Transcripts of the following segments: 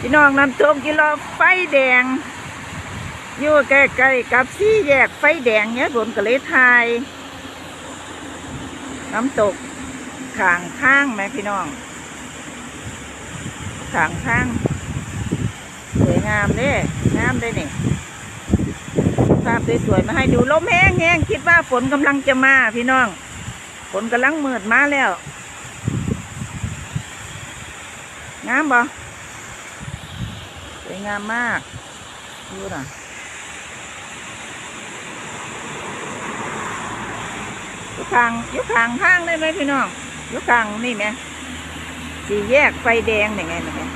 พี่น้องน้ำตกกิโลไฟแดง อยู่ใกล้ๆกับสี่แยกไฟแดงเนี่ยบนกะเลยทาย น้ำตกข้างข้างไหมพี่น้องข้างข้างสวยงามเด้งามได้นี่ภาพสวยๆมาให้ดูลมแห้งแห้งคิดว่าฝนกำลังจะมาพี่น้อง ฝนกำลังเมืดมาแล้ว งามบ่ วยงามมาก ดูน่ะยู่ข้างยู่ข้างข้างได้ไหมพี่น้องยู่ข้างนี่ไหมสีแยกไฟแดงยังไงนะแม่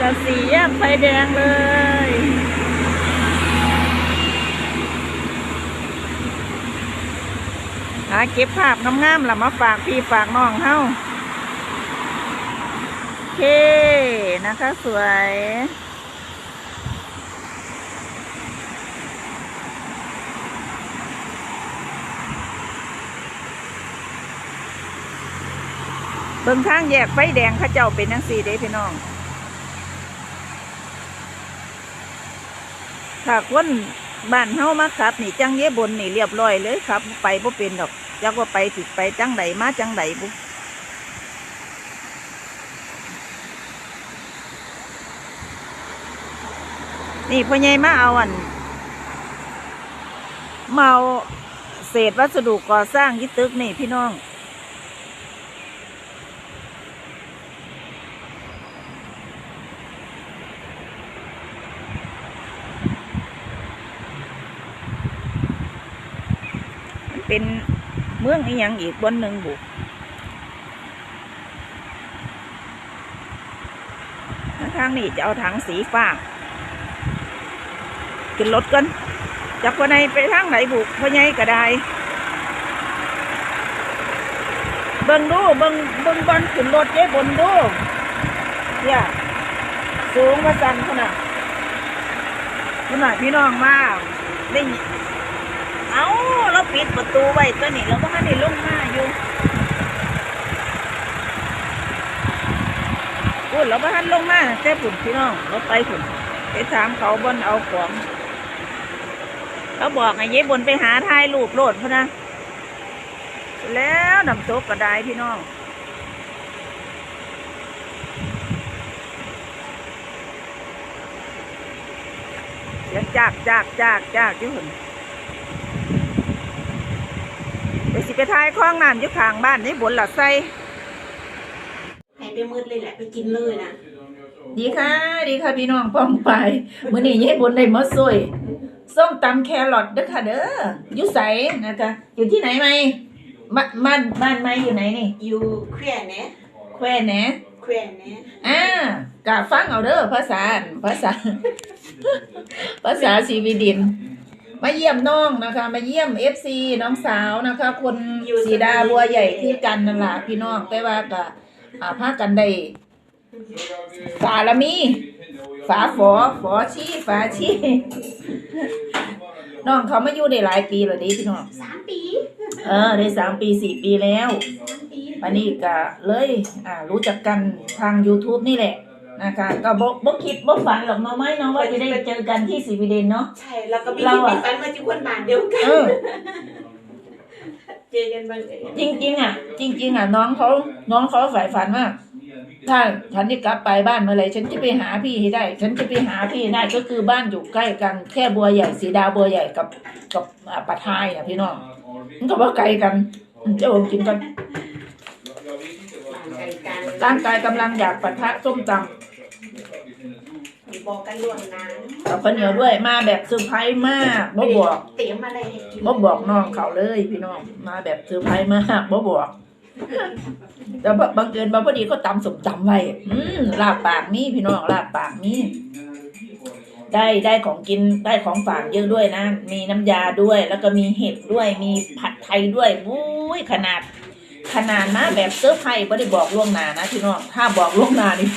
จะสีแยกไฟแดงเลยหาเก็บภาพงามๆล่ะมาฝากพี่ฝากน้องเฮา เคนะคะสวย เบิ่งทางแยกไฟแดงข้าเจ้าเป็นนังสีเด้พี่น้อง ถ้าคนบ้านเฮามาขับ นี่จังเย่บนนี่เรียบร้อยเลยครับ ไปบ่เป็นดอกจักว่าไปสิไปจังใดมาจังใดบุ นี่พ่อใหญ่มาเอาอันเอาเศษวัสดุก่อสร้างยี่ตึกนี่พี่น้องมันเป็นเมืองอีหยังอีกบนหนึ่งบุทางนี้จะเอาถังสีฟ้า ขึ้นรถกันจากคนไหนไปทางไหนบุพ่อใหญ่ก็ได้ เบิ่งดูเบิ่งเบิ่งบอลขึ้นรถเย้บนดูเนี่ยสูงมาสั่นขนาดขนาดพี่น้องมาได้ยินเอาเราปิดประตูไว้ตัวนี้เราก็ให้ได้ลงมาอยู่พูดเราก็ให้ลงมาแต่ผุนพี่น้องเราไปผุนไปถามเขาบนเอาของ เขาบอกไอ้เย้บนไปหาถ่ายรูปโลดพะนะแล้วนำโต๊ะกระไดพี่น้องเสียงจากจากจากจากที่หุ่นเดี๋ยวสิไปทายคล้องน้ำอยู่ข้างบ้านนี่บนหลัดไส้ให้ไปมืดเลยแหละไปกินเลยนะดีค่ะ ดีค่ะพี่น้องป้องไปมื้อนี้ยายบนได้มาสวย ส้มตำแครอทเด้อค่ะเด้ออยู่ไสนะคะอยู่ที่ไหนไหมบ้านบ้านบ้านไหมอยู่ไหนนี่ อยู่แขวนเนะแควแหนแขวนเนะอ่ากะฟังเอาเด้อภาษาภาษา ภาษาสีวิดิน มาเยี่ยมน้องนะคะ มาเยี่ยมเอฟซีน้องสาวนะคะคนสีดาบัวใหญ่คือกันนั่นล่ะพี่น้องแต่ว่าก็อ่าพากันได้ฝาละมี ฝาฝอฝอชี้ฝาชี้น้องเขามาอยู่ได้หลายปีแล้วเดิพี่น้องสามปีเออได้สามปีสี่ปีแล้วสามปีวันนี้ก็เลยอ่ารู้จักกันทาง YouTube นี่แหละนะคะก็บ่บ่คิดบ่ฝันหรอกเนาะไม่เนาะว่าจะได้เจอกันที่สีวิเดนเนาะ ใช่แล้วก็มีเราที่อะ มีปันมาที่คนบ้านเดียวกัน เออ เจอกันบังเอิญจริงๆอะ จริง ๆ อะ น้องเขาน้องเขาใฝ่ฝันว่า ถ้าฉันจะกลับไปบ้านเมื่อไหรฉันจะไปหาพี่ให้ได้ ฉันจะไปหาพี่ให้ได้ก็คือบ้านอยู่ใกล้กัน แค่บัวใหญ่สีดาบัวใหญ่กับกับอ่าปะทายอะพี่น้องมันก็บ่ไกลกันเจ้าของกินกันต่างกันกันร่างกายกำลังอยากปะทะส้มตำบอกกันล่วงหน้ากับข้าวเหนียวด้วยมาแบบเซอร์ไพรส์มากบ่บอกเตรียมอะไรให้กินบ่บอกน้องเขาเลยพี่น้องมาแบบเซอร์ไพรส์มากบ่บอก แต่บบังเอิญบางพอดีเขาตำสมตำไว้อืมลาบปากมีพี่น้องลาบปากมีได้ได้ของกินได้ของฝากเยอะด้วยนะ มีน้ำยาด้วย แล้วก็มีเห็ดด้วยมีผัดไทยด้วยวุ้ยขนาด ขนาดนะแบบเซอร์ไพรส์ไม่ได้บอกล่วงหน้านะพี่น้องถ้าบอกล่วงหน้านี่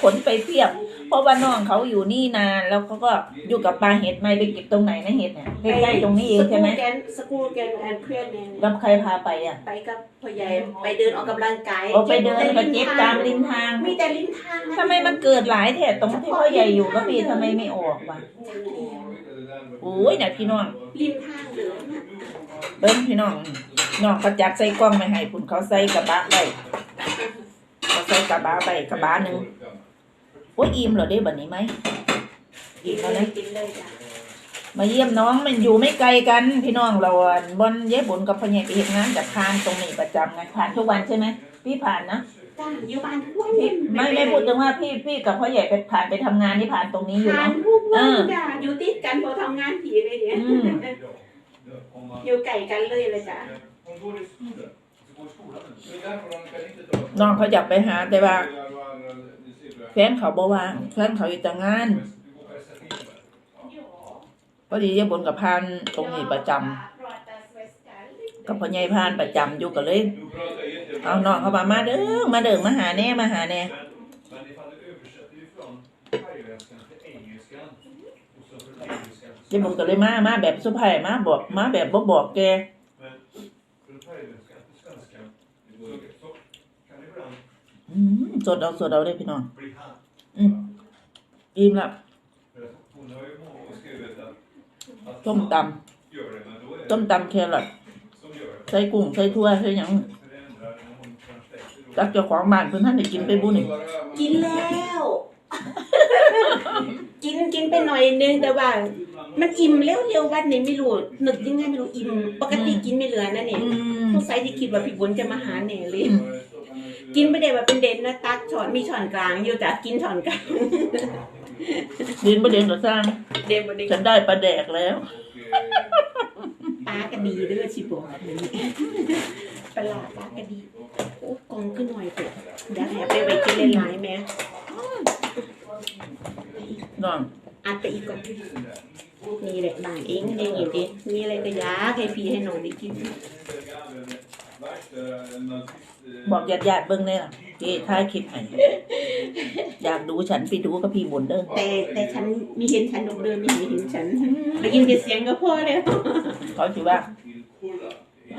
ขนไปเพียบ ราะว่าน้องเขาอยู่นี่นานแล้วเขาก็อยู่กับปลาเห็ดไม่ไปเก็บตรงไหนนะเห็ดเนี่ยใกล้ๆตรงนี้เองใช่ไหมสกูลแกนสกูลแกนแอนเพื่อนเนี่ยแล้วใครพาไปอะ ไปกับพ่อใหญ่ไปเดินออกกำลังกายโอไปเดินไปเก็บตามริมทางมีแต่ริมทางะทำไมมันเกิดหลายแถบตรงที่พ่อใหญ่อยู่ก็พี่ทำไมไม่ออกวะโอ้ยน่ะพี่น้องริมทางเหลืองน่ะเบิ้งพี่น้องน้องเขาจัดใส่กล้องไม่ให้คุณเขาใส่กระบะไว้เขาใส่กระบะไปกระบะหนึ่ง โอ้ยอิ่มเหรอได้แบบนี้ไหมกิอิ่นมเลแล้วยนะกินเลยจ้ะมาเยี่ยมน้องมันอยู่ไม่ไกลกันพี่น้องเราอะบอนเย้บุญกับพ่อใหญ่ไปเห็นงานจากผ่านตรงนี้ประจำไงผ่านทุกวันใช่ไหมพี่ผ่านนะจ้าอยู่บ้านทุกวันพี่ไม่ไม่พูดถึงว่าพี่พี่กับพ่อใหญ่ไปผ่านไปทำงานที่ผ่านตรงนี้อยู่ทานเนาะทุกวัเอนอจ้ะอยู่ติดกันพอทำงานผีเลยเนี่ยอืมอยู่ไก่กันเลยเลยจ้ะน้องเขาอยากไปหาแต่ว่า แฟนเขาบ่ว่างแฟนเขาอยู่แต่งานพอดีเยบุญกับพานตรงนี้ประจำกับพ่อใหญ่พานประจำอยู่ก็เลย เอาน้องเขามามาเด้อมาเด้อมาหาแน่มาหาแน่เจ๊บุญก็เลยมามาแบบสุภาพมาบอกมาแบบบ่บอกแก อืมสดเอาสดเอาเลยพี่น้อง อืมอิ่มละต้มตำต้มตำแครอทใส่กุ้งใส่ทั่วใส่หยังจักเจ้าของบ้านเพิ่นท่านได้กินไปบุญนี่กินแล้ว กินกินไปหน่อยนึงแต่ว่า มันอิ่มเร็วๆวันนี้ไม่รู้นึกยังไงไม่รู้อิ่ม ปกติกินไม่เหลือนะเนี่ยอืมสงสัยที่คิดว่าพี่บุญจะมาหาแหน่เลยอืม กินไม่ได้ว่าเป็นเด่นนะตักช้อนมีช้อนกลางอยู่แต่กินช้อนกลาง ดินบ่เด่นก็สร้างเด่นบ่ได้ฉันได้ปลาแดกแล้ว ปลากระดีเด้อชิบอกเลยปลาร้าปลากระดีโอ้กองขึ้นหน่อยเถอะเดี๋ยวแอบไปไว้กินหลายๆแม่น้องอัดไปอีกก่อนนี่แหละบ้านเองเองอย่างนี้มีอะไรก็อยากให้พี่ให้น้องได้กิน บอกญาติญาติๆเบิ่งแน่ล่ะที่ท้ายคลิปให้อยากดูฉันไปดูกับพี่บุญเด้อแต่แต่ฉันมีเห็นฉันดอกเดินไม่เห็นฉันได้ยินแต่เสียงก็พอแล้วเขาสิว่า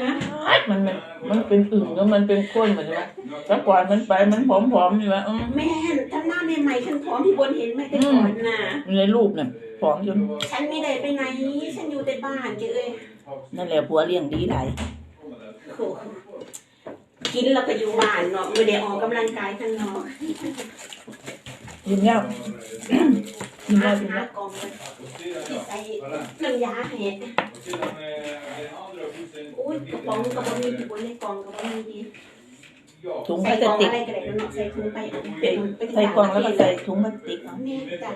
ฮะมันมันมันเป็นอึ่งแล้วมันเป็นข้นเหมือนว่าแต่ก่อนมันไปมันผอมๆอยู่ว่าอืมแม่นถ้าหน้าใหม่ๆฉันผอมพี่บนเห็นไหมแต่ก่อนน่ะในรูปน่ะผอมจนฉันไม่ได้ไปไหน ฉันอยู่แต่บ้านเจ้เอ้ยนั่นแหละผัวเลี้ยงดีหลายโอ้โห กินแล้วก็อยู่บ้านเนาะไม่ได้ออกกำลังกายข้างนอกยิ้มแล้วยิ้มหาแล้วยิ้มหาแล้วกองเลยที่ใส่น้ำยาให้อุ้ยกระป๋องกระป๋องมีพี่บนในกล่องกระป๋องมีดีถุงพใส่ลาสกล่องติกอะไรก็ได้เนาะใส่ถุงไปเอาเป็นไปใส่กล่องแล้วก็ใส่ถุงพลาสติกเอาแม่จ้ะ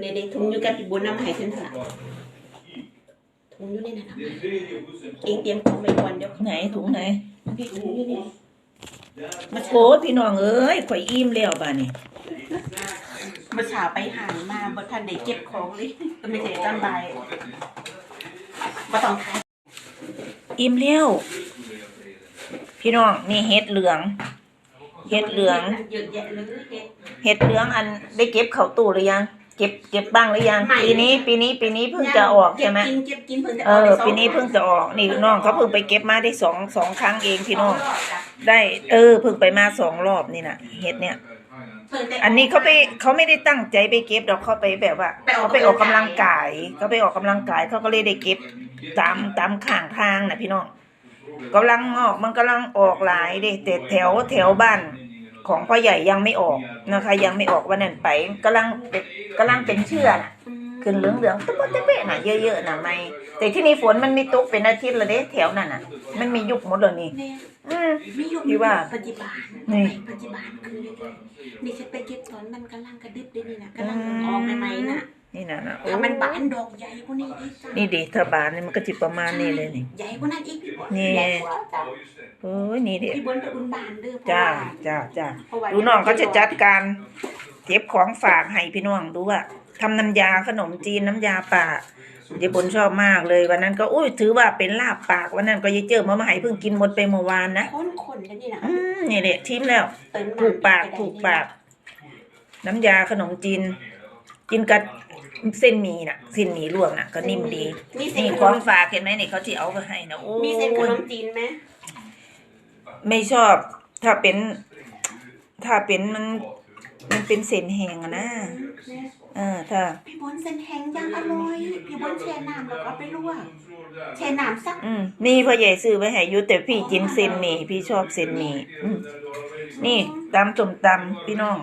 ในในถุงอยู่กับพี่บนน้ำให้ฉันเถอะ ถุงอยู่ในนั้นน่ะเองเตรียมของไปก่อนเดี๋ยวไหนถุงไหนพี่ถุงอยู่นี่มาโอ้พี่น้องเอ้ยข่อยอิ่มแล้วบ้านี่มาสาวไปหางมาบ่ทันได้เก็บของเลยก็ไม่ได้สบายบ่ต้องขายอิ่มแล้วพี่น้องนี่เห็ดเหลืองเห็ดเหลืองเยอะแยะเลยเห็ดเห็ดเหลืองอันได้เก็บเข้าตู้หรือยังเก็บเก็บบ้างหรือยังไม่ ปีนี้ ปีนี้ปีนี้เพิ่งจะออกใช่ไหมเก็บกินเก็บกินเพิ่งจะเอออกอได้สงปีนี้เพิ่งจะออกนี่น้องเขาเพิ่งไปเก็บมาได้สองสองครั้งเองพี่น้องสรบจ้ะได้ เออเพิ่งไปมาสองรอบนี่น่ะเห็ดเนี่ยเพิ่งได้อันนี้เขาไปเขาไม่ได้ตั้งใจไปเก็บดอกเขาไปแบบว่าไปออกเขาไปออกกำลังกายเขาไปออกกำลังกายเขาก็เลยได้เก็บตามตามข้างทางน่ะพี่น้องกำลังออกมันกำลังออกหลายเด้แต่แถวแถวบ้าน ของพ่อใหญ่ยังไม่ออกนะคะ ยังไม่ออกวันนั้นไปกำลังเป็นกำลังเป็นเชื่อน่ะอืมขึ้นเหลืองเหลืองๆตะปะตะเปะน่ะเยอะๆน่ะไม่แต่ที่นี่ฝนมันมีตกเป็นอาทิตย์และเด้แถวนั่นน่ะ มันมียุบหมดเลยนี่แม่อืมไม่อยู่พี่ว่าปัจจุบันนี่ปัจจุบันคือนี่ฉันไปเก็บตอนมันกำลังกระดึบด้วยนี่นะกำลังออกใหม่ๆน่ะ นี่น่ะนะโอ้ถ้ามันบานดอกใหญ่กว่านี้อีกจ้ะนี่ดิถ้าบานนี่มันก็จิประมาณนี้เลยนี่ ใหญ่กว่านั้นอีกพี่บอลนี่ ใหญ่กว่าจ้ะโอ้ยนี่เด็พี่บอลไปอุ่นบานเด้อเพระจ้าว่จ้าจ้าเพราะว่าดูน้องเขาจะจัดการเก็บของฝากให้พี่น้องดูว่าทำน้ำยาขนมจีนน้ำยาป่ายายบนชอบมากเลยวันนั้นก็อุ้ยถือว่าเป็นลาบปากวันนั้นก็ยายเจอมามาให้เพิ่งกินหมดไปเมื่อวานนะข้นคนกันนี่นะอืมนี่แหละทิมแล้วเติมน้ำถูกปากถูกปาก น้ำยาขนมจีน กินกับ เส้นหมี่น่ะเส้นหมี่ลวกน่ะ ก็นิ่มดีมีเส้นนี่ขขอนมฝากเห็นไหมนี่เขาที่เอาไปให้นะโอ้มีเส้นขยนมจีนไหมไม่ชอบ ถ้าเป็น ถ้าเป็นมัน มันเป็นเส้นแห้งอะนะเออถ้าพี่บนเส้นแห้งย่างอร่อย พี่บนแช่น้ำแล้วก็เอาไปลวกแช่น้ำสักอืมนี่พ่อใหญ่ซื้อไว้ให้อยุแต่พี่กินเส้นหมี่พี่ชอบเส้นหมี่อืมนี่ตำส้มตำพี่น้อง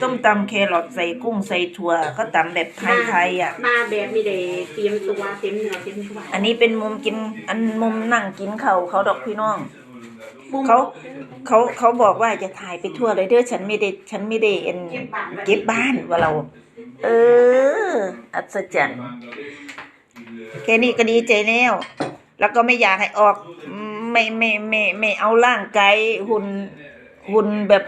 ต้มตำแครอทใส่กุ้งใส่ถั่ว ก็ตำแบบไทยๆอะ มาแบบไม่ได้เตรียมตัวเต็มเนื้อเต็มตัวอันนี้เป็นมุมกิน อันมุมนั่งกินเขาวเขาดอกพี่น้อง มุมเขาเขาเขาบอกว่าจะถ่ายไปทั่วเลยเด้อฉันไม่ได้ฉันไม่ได้เอ็นเก็บบ้านเก็บบ้านว่าเรา เออ อัศจรรย์แค่นี้ก็ดีใจแล้ว แล้วก็ไม่อยากให้ออกอืมไม่ไม่ไม่ไม่เอาร่างกายหุ่นหุ่นแบบ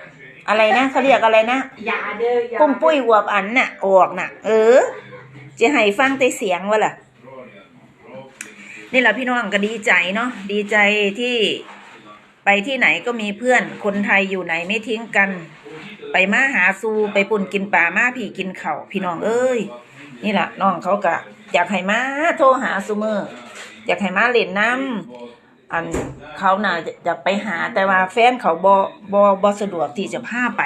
อะไรนะเขาเรียกอะไรนะอย่าเด้ออย่าปุ้มปุ้ยอวบอันน่ะ ออกน่ะ เออ จะให้ฟังแต่เสียงวะล่ะ นี่แหละพี่น้องก็ดีใจเนาะดีใจที่ไปที่ไหนก็มีเพื่อนคนไทยอยู่ไหนไม่ทิ้งกัน ไปมาหาซูไปปุ่นกินป่ามาพี่กินเขา่าพี่น้องเอ้ย นี่แหละน้องเขากะอยากให้มาโทรหาซูเมอร์อยากให้มาเล่นน้ำอันเขาน่าจะจะไปหาแต่ว่าแฟนเขาบอบอบอสะดวกที่จะพาไป